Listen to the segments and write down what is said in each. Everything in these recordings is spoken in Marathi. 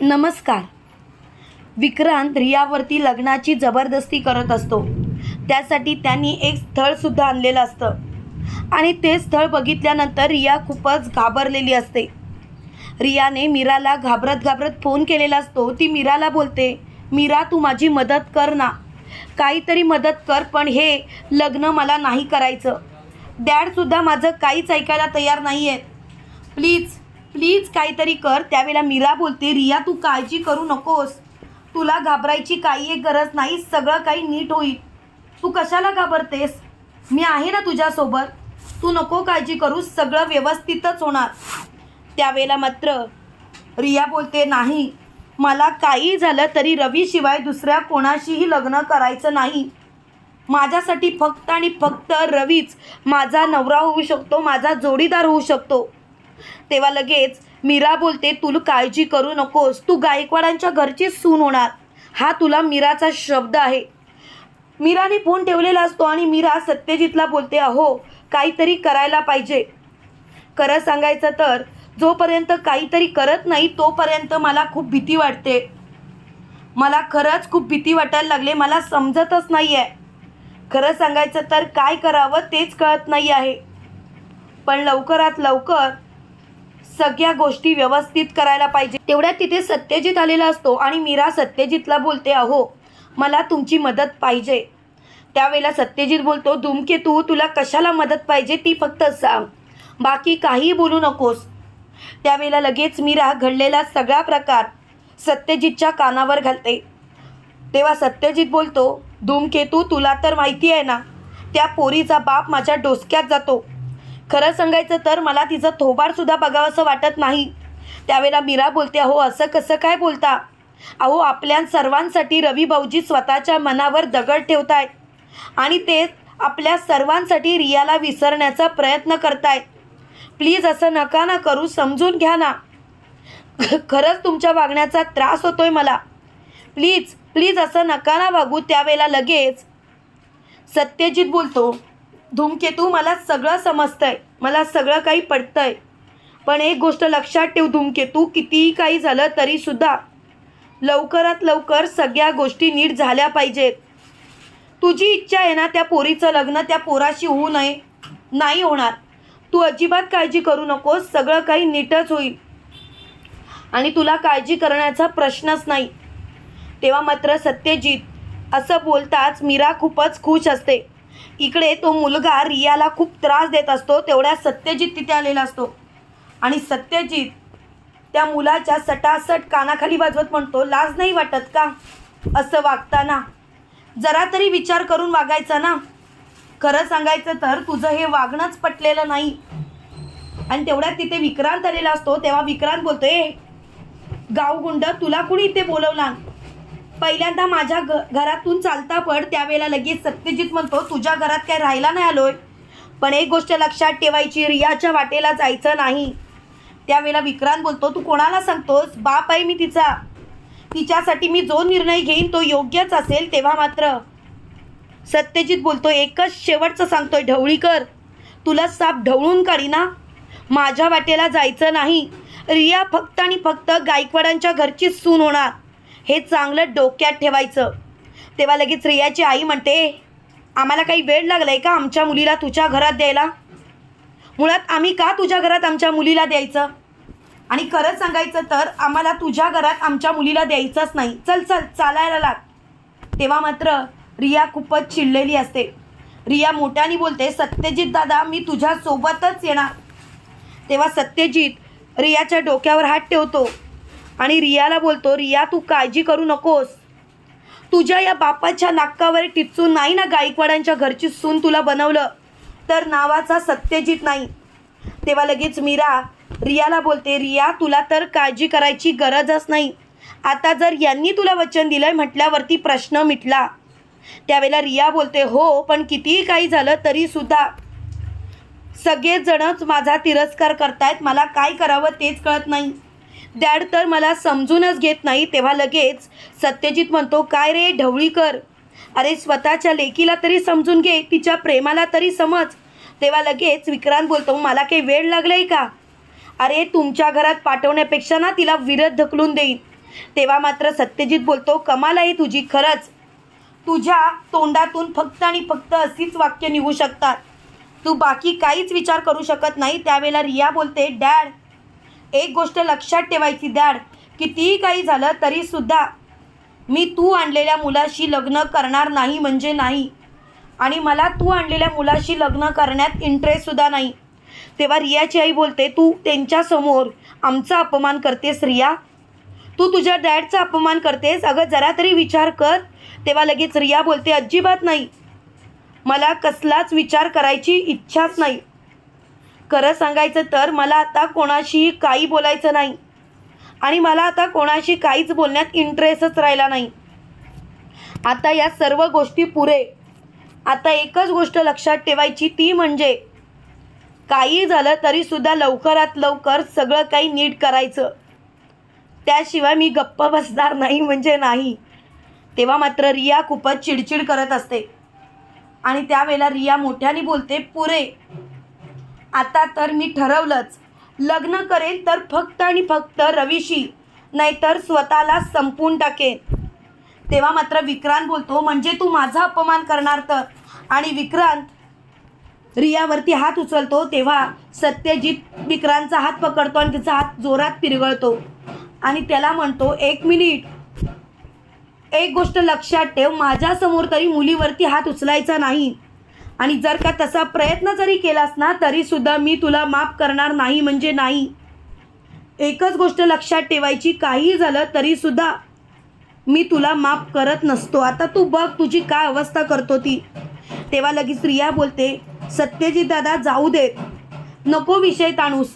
नमस्कार. विक्रांत रियावरती लग्नाची जबरदस्ती करत असतो. त्यासाठी त्यांनी एक स्थळसुद्धा आणलेलं असतं. आणि ते स्थळ बघितल्यानंतर रिया खूपच घाबरलेली असते. रियाने मीराला घाबरत घाबरत फोन केलेला असतो. ती मीराला बोलते मीरा तू माझी मदत कर ना. काहीतरी मदत कर पण हे लग्न मला नाही करायचं. डॅडसुद्धा माझं काहीच ऐकायला तयार नाही आहेत प्लीज प्लीज काहीतरी कर. त्यावेळेला मीरा बोलते रिया तू काळजी करू नकोस. तुला घाबरायची काही एक गरज नाही सगळं काही नीट होईल. तू कशाला घाबरतेस? मी आहे ना तुझ्यासोबत. तू नको काळजी करू सगळं व्यवस्थितच होणार. त्यावेळेला मात्र रिया बोलते नाही मला काही झालं तरी रवीशिवाय दुसऱ्या कोणाशीही लग्न करायचं नाही. माझ्यासाठी फक्त आणि फक्त रवीच. माझा नवरा होऊ शकतो माझा जोडीदार होऊ शकतो. तेव्हा लगेच मीरा बोलते तुला काळजी करू नकोस. तू गायकवाडांच्या घरची सून होणार. हा तुला मीराचा शब्द आहे. मीराने फोन ठेवलेला असतो आणि मीरा सत्यजितला बोलते अहो काहीतरी करायला पाहिजे. खरं सांगायचं तर जोपर्यंत काहीतरी करत नाही तोपर्यंत मला खूप भीती वाटते. मला खरंच खूप भीती वाटायला लागले. मला समजतच नाही आहे खरं सांगायचं तर काय करावं तेच कळत नाही आहे पण लवकरात लवकर सगळ्या गोष्टी व्यवस्थित करायला पाहिजे. तेवढ्यात तिथे सत्यजित आलेला असतो आणि मीरा सत्यजितला बोलते अहो मला तुमची मदत पाहिजे. त्यावेळेला सत्यजित बोलतो धूमकेतू तुला कशाला मदत पाहिजे ती फक्त सांग. बाकी काही बोलू नकोस. त्यावेळेला लगेच मीरा घडलेला सगळा प्रकार सत्यजितच्या कानावर घालते. तेव्हा सत्यजित बोलतो धूमकेतू तुला तर माहिती आहे ना त्या पोरीचा बाप माझ्या डोसक्यात जातो. खरं सांगायचं तर मला तिचं थोबारसुद्धा बघावंसं वाटत नाही. त्यावेळेला मीरा बोलते अहो असं कसं काय बोलता? अहो आपल्या सर्वांसाठी रवी भाऊजी स्वतःच्या मनावर दगड ठेवतायत आणि ते आपल्या सर्वांसाठी रियाला विसरण्याचा प्रयत्न करतायत. प्लीज असं नका ना करू समजून घ्या ना. खरंच तुमच्या वागण्याचा त्रास होतोय मला. प्लीज प्लीज असं नका ना वागू. त्यावेळेला लगेच सत्यजित बोलतो धूमकेतू मला सगळं समजतंय. मला सगळं काही पडतंय पण एक गोष्ट लक्षात ठेव धूमकेतू कितीही काही झालं तरीसुद्धा लवकरात लवकर सगळ्या गोष्टी नीट झाल्या पाहिजेत. तुझी इच्छा आहे ना त्या पोरीचं लग्न त्या पोराशी होऊ नये नाही होणार. तू अजिबात काळजी करू नकोस सगळं काही नीटच होईल. आणि तुला काळजी करण्याचा प्रश्नच नाही. तेव्हा मात्र सत्यजित असं बोलताच मीरा खूपच खुश असते. इकडे तो मुलगा रियाला खूप त्रास देत असतो तेवढ्या सत्यजित तिथे आलेला असतो. आणि सत्यजित त्या मुलाच्या सटासट कानाखाली वाजवत म्हणतो लाज नाही वाटत का? असं वागताना. जरा तरी विचार करून वागायचा ना. खरं सांगायचं तर तुझं हे वागणंच पटलेलं नाही. आणि तेवढ्यात तिथे विक्रांत आलेला असतो तेव्हा विक्रांत बोलतोय गावगुंड तुला कुणी इथे बोलवला? पहिल्यांदा माझ्या घ घरातून चालता पड त्यावेळेला लगेच सत्यजित म्हणतो तुझ्या घरात काय राहायला नाही आलोय? पण एक गोष्ट लक्षात ठेवायची रियाच्या वाटेला जायचं नाही. त्यावेळेला विक्रांत बोलतो तू कोणाला सांगतोस? बाप आहे मी तिचा. तिच्यासाठी मी जो निर्णय घेईन तो योग्यच असेल तेव्हा मात्र. सत्यजित बोलतो एकच शेवटचं सांगतोय ढवळीकर तुला साप ढवळून काढी ना. माझ्या वाटेला जायचं नाही. रिया फक्त आणि फक्त गायकवाडांच्या घरचीच सून होणार. हे चांगलं डोक्यात ठेवायचं. तेव्हा लगेच रियाची आई म्हणते आम्हाला काही वेळ लागला आहे का आमच्या मुलीला तुझ्या घरात द्यायला? मुळात आम्ही का तुझ्या घरात आमच्या मुलीला द्यायचं? आणि खरंच सांगायचं तर आम्हाला तुझ्या घरात आमच्या मुलीला द्यायचंच नाही. चल चल चालायला लाग. तेव्हा मात्र रिया खूपच चिडलेली असते. रिया मोठ्याने बोलते सत्यजित दादा मी तुझ्यासोबतच येणार. तेव्हा सत्यजित रियाच्या डोक्यावर हात ठेवतो. आणि रियाला बोलतो रिया तू काळजी करू नकोस. तुझ्या या बापाच्या नाकावर टिचून नाही ना गायकवाडांच्या घरची सून तुला बनवलं? तर नावाचा सत्यजित नाही. तेव्हा लगेच मीरा रियाला बोलते रिया तुला तर काळजी करायची गरजच नाही. आता जर यांनी तुला वचन दिलंय म्हटल्यावरती प्रश्न मिटला. त्यावेळेला रिया बोलते हो पण कितीही काही झालं तरीसुद्धा सगळेजणच माझा तिरस्कार करतायत मला काय करावं तेच कळत नाही. डॅड तर मला समजूनच घेत नाही तेव्हा लगेच सत्यजित म्हणतो काय रे ढवळीकर? अरे स्वतःच्या लेकीला तरी समजून घे तिच्या प्रेमाला तरी समज. तेव्हा लगेच विक्रांत बोलतो मला काही वेळ लागलाय का? अरे तुमच्या घरात पाठवण्यापेक्षा ना तिला विरत ढकलून देईन. तेव्हा मात्र सत्यजित बोलतो कमाल आहे तुझी खरंच. तुझ्या तोंडातून फक्त आणि फक्त अशीच वाक्य निघू शकतात. तू बाकी काहीच विचार करू शकत नाही. त्यावेळेला रिया बोलते डॅड एक गोष्ट लक्षात ठेवायची डॅड कितीही काही झालं तरीसुद्धा मी तू आणलेल्या मुलाशी लग्न करणार नाही म्हणजे नाही. आणि मला तू आणलेल्या मुलाशी लग्न करण्यात इंटरेस्टसुद्धा नाही. तेव्हा रियाची आई बोलते तू त्यांच्यासमोर आमचा अपमान करतेस रिया. तू तुझ्या डॅडचा अपमान करतेस. अगं जरा तरी विचार कर. तेव्हा लगेच रिया बोलते अजिबात नाही. मला कसलाच विचार करायची इच्छाच नाही. खरं सांगायचं तर मला आता कोणाशीही काही बोलायचं नाही. आणि मला आता कोणाशी काहीच बोलण्यात इंटरेस्टच राहिला नाही. आता या सर्व गोष्टी पुरे. आता एकच गोष्ट लक्षात ठेवायची ती म्हणजे काही झालं तरीसुद्धा लवकरात लवकर सगळं काही नीट करायचं. त्याशिवाय मी गप्प बसणार नाही म्हणजे नाही. तेव्हा मात्र रिया खूपच चिडचिड करत असते. आणि त्यावेळेला रिया मोठ्याने बोलते पुरे आता तर मी ठरवलंच. लग्न करेन तर फक्त आणि फक्त रवीशी नाहीतर स्वतःला संपून टाकेन. तेव्हा मात्र विक्रांत बोलतो म्हणजे तू माझा अपमान करणार तर? आणि विक्रांत रियावरती हात उचलतो तेव्हा सत्यजित विक्रांतचा हात पकडतो आणि तिचा हात जोरात पिरगळतो. आणि त्याला म्हणतो एक मिनिट. एक गोष्ट लक्षात ठेव माझ्यासमोर तरी मुलीवरती हात उचलायचा नाही. आणि जर का तसा प्रयत्न जरी केलास ना तरीसुद्धा मी तुला माफ करणार नाही म्हणजे नाही. एकच गोष्ट लक्षात ठेवायची काही झालं तरीसुद्धा मी तुला माफ करत नसतो. आता तू बघ तुझी काय अवस्था करतो ती. तेव्हा लगेच रिया बोलते सत्यजित दादा जाऊ देत. नको विषय ताणूस.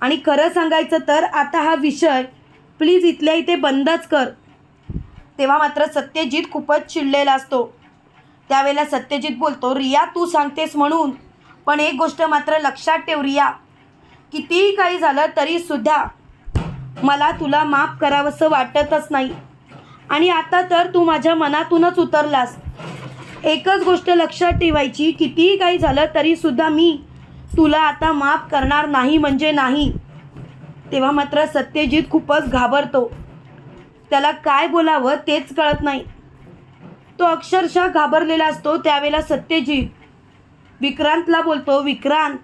आणि खरं सांगायचं तर आता हा विषय प्लीज इथल्या इथे बंदच कर. तेव्हा मात्र सत्यजित खूपच चिडलेला असतो. त्यावेळेला सत्यजित बोलतो रिया तू सांगतेस म्हणून. पण एक गोष्ट मात्र लक्षात ठेव रिया कितीही काही झालं तरीसुद्धा मला तुला माफ करावंसं वाटतच नाही. आणि आता तर तू माझ्या मनातूनच उतरलास. एकच गोष्ट लक्षात ठेवायची कितीही काही झालं तरीसुद्धा मी तुला आता माफ करणार नाही म्हणजे नाही. तेव्हा मात्र सत्यजित खूपच घाबरतो. त्याला काय बोलावं तेच कळत नाही. तो अक्षरशः घाबरलेला असतो. त्यावेळेला सत्यजित विक्रांतला बोलतो विक्रांत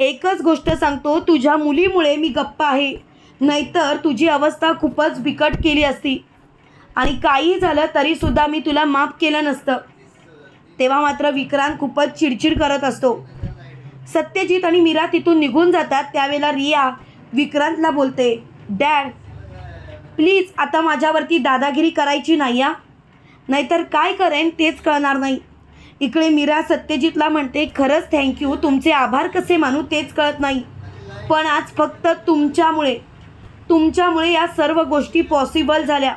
एकच गोष्ट सांगतो तुझ्या मुलीमुळे मी गप्प आहे. नाहीतर तुझी अवस्था खूपच बिकट केली असती. आणि काही झालं तरीसुद्धा मी तुला माफ केलं नसतं. तेव्हा मात्र विक्रांत खूपच चिडचिड करत असतो. सत्यजित आणि मीरा तिथून निघून जातात. त्यावेळेला रिया विक्रांतला बोलते डॅड प्लीज आता माझ्यावरती दादागिरी करायची नाही या नाहीतर काय करेन तेच कळणार नाही. इकडे मीरा सत्यजितला म्हणते खरंच थँक्यू तुमचे आभार कसे मानू तेच कळत नाही. पण आज फक्त तुमच्यामुळे तुमच्यामुळे या सर्व गोष्टी पॉसिबल झाल्या.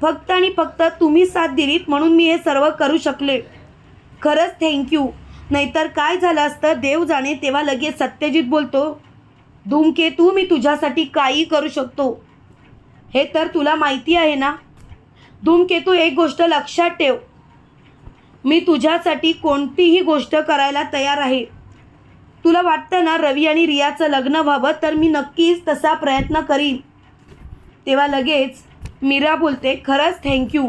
फक्त आणि फक्त तुम्ही साथ दिलीत म्हणून मी हे सर्व करू शकले. खरंच थँक्यू नाहीतर काय झालं असतं देव जाणे तेव्हा लगेच सत्यजित बोलतो धूमकेतू मी तुझ्यासाठी काही करू शकतो. हे तर तुला माहिती आहे ना? धूमकेतू एक गोष्ट लक्षात ठेव. मी तुझ्यासाठी कोणतीही गोष्ट करायला तयार आहे. तुला वाटतं ना रवी आणि रियाचं लग्न व्हावं तर मी नक्कीच तसा प्रयत्न करीन. तेव्हा लगेच मीरा बोलते खरंच थँक्यू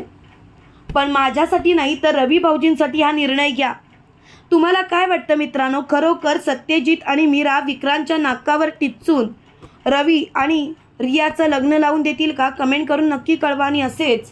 पण माझ्यासाठी नाही तर रवी भाऊजींसाठी हा निर्णय घ्या. तुम्हाला काय वाटतं मित्रांनो? खरोखर सत्यजित आणि मीरा विक्रांतच्या नाकावर टिचून रवी आणि रियाचं लग्न लावून देतील का? कमेंट करून नक्की कळवा आणि असेच.